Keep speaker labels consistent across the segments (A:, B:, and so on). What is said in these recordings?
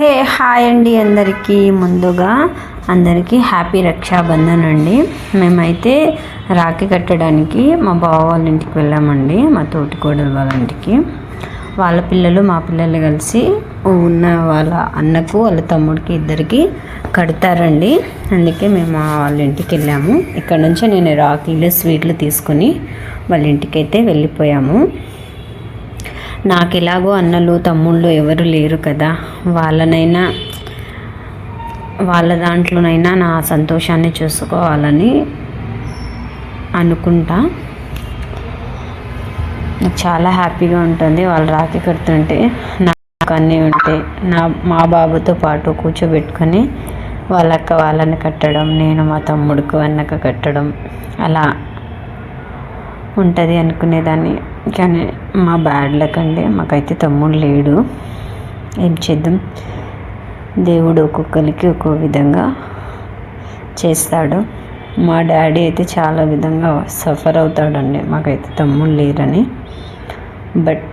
A: Hey hi అండి అందరికీ. ముందుగా అందరికీ హ్యాపీ రక్షాబంధన్ అండి. మేమైతే రాఖీ కట్టడానికి మా బావ వాళ్ళ ఇంటికి వెళ్ళామండి మా తోటి కోడలు వాళ్ళ ఇంటికి. వాళ్ళ పిల్లలు మా పిల్లలు కలిసి ఉన్న వాళ్ళ అన్నకు వాళ్ళ తమ్ముడికి ఇద్దరికి కడతారండి. అందుకే మేము వాళ్ళ ఇంటికి వెళ్ళాము. ఇక్కడ నుంచి నేను రాఖీలు స్వీట్లు తీసుకొని వాళ్ళ ఇంటికి అయితే వెళ్ళిపోయాము. నాకు ఎలాగో అన్నలు తమ్ముళ్ళు ఎవరు లేరు కదా. వాళ్ళనైనా వాళ్ళ దాంట్లోనైనా నా సంతోషాన్ని చూసుకోవాలని అనుకుంటా. నాకు చాలా హ్యాపీగా ఉంటుంది వాళ్ళు రాఖీ కడుతుంటే. నాకు అన్నీ ఉంటే నా మా బాబుతో పాటు కూర్చోబెట్టుకొని వాళ్ళక్క వాళ్ళని కట్టడం నేను మా తమ్ముడికి అన్నక్క కట్టడం అలా ఉంటుంది అనుకునేదాన్ని. కానీ మా బ్యాడ్ లక్ అండి మాకైతే తమ్ముడు లేడు. ఏం చేద్దాం? దేవుడు ఒక్కొక్కరికి ఒక్కో విధంగా చేస్తాడు. మా డాడీ అయితే చాలా విధంగా సఫర్ అవుతాడండి మాకైతే తమ్ముడు లేరని. బట్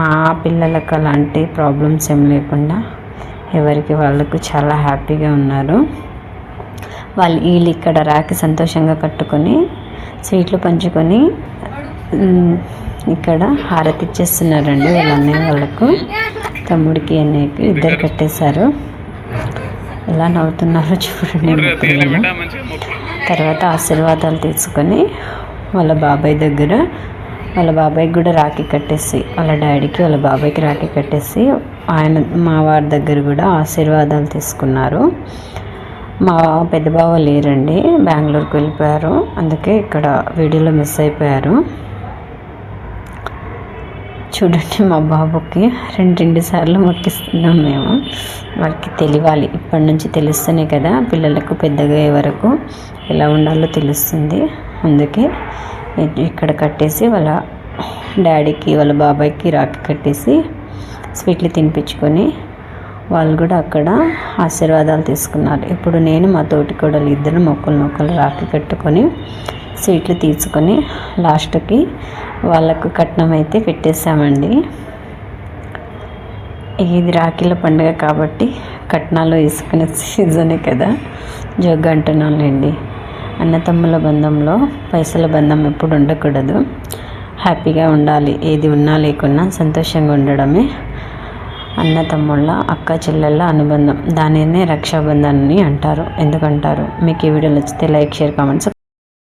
A: మా పిల్లలకు అలాంటి ప్రాబ్లమ్స్ ఏం లేకుండా ఎవరికి వాళ్ళకు చాలా హ్యాపీగా ఉన్నారు. వాళ్ళు వీళ్ళు ఇక్కడ రాకి సంతోషంగా కట్టుకొని స్వీట్లు పంచుకొని ఇక్కడ హారతి ఇచ్చేస్తున్నారండి వాళ్ళ అన్నయ్య వాళ్ళకు. తమ్ముడికి అన్నయ్యకి ఇద్దరు కట్టేశారు ఎలా నవ్వుతున్నారో చూడండి తర్వాత ఆశీర్వాదాలు తీసుకొని వాళ్ళ బాబాయ్ దగ్గర వాళ్ళ బాబాయ్కి కూడా రాఖీ కట్టేసి వాళ్ళ డాడీకి వాళ్ళ బాబాయ్కి రాఖీ కట్టేసి ఆయన మా వారి దగ్గర కూడా ఆశీర్వాదాలు తీసుకున్నారు. మా పెద్ద బావ లేరండి. బెంగళూరుకి వెళ్ళిపోయారు. అందుకే ఇక్కడ వీడియోలో మిస్ అయిపోయారు. చూడండి మా బాబుకి రెండు రెండు సార్లు మొక్కిస్తున్నాం మేము. వాళ్ళకి తెలియాలి. ఇప్పటి నుంచి తెలుస్తేనే కదా పిల్లలకు పెద్దగా వరకు ఎలా ఉండాలో తెలుస్తుంది. అందుకే ఇక్కడ కట్టేసి వాళ్ళ డాడీకి వాళ్ళ బాబాయ్కి రాఖీ కట్టేసి స్వీట్లు తినిపించుకొని వాళ్ళు కూడా అక్కడ ఆశీర్వాదాలు తీసుకున్నారు. ఇప్పుడు నేను మా తోటి కోడలు ఇద్దరు మొక్కలు మొక్కలు రాఖీ కట్టుకొని సీట్లు తీసుకొని లాస్ట్కి వాళ్ళకు కట్నం అయితే పెట్టేశామండి. ఇది రాఖీల పండుగ కాబట్టి కట్నాలు వేసుకునే సీజనే కదా. జగ్గు అంటున్నానులేండి. అన్నతమ్ముల బంధంలో పైసల బంధం ఎప్పుడు ఉండకూడదు. హ్యాపీగా ఉండాలి. ఏది ఉన్నా లేకున్నా సంతోషంగా ఉండడమే అన్న తమ్ముళ్ళ అక్క చెల్లెళ్ళ అనుబంధం. దానినే రక్షాబంధన్ అని అంటారు. ఎందుకంటారు? మీకు ఈ వీడియో నచ్చితే లైక్ షేర్ కామెంట్స్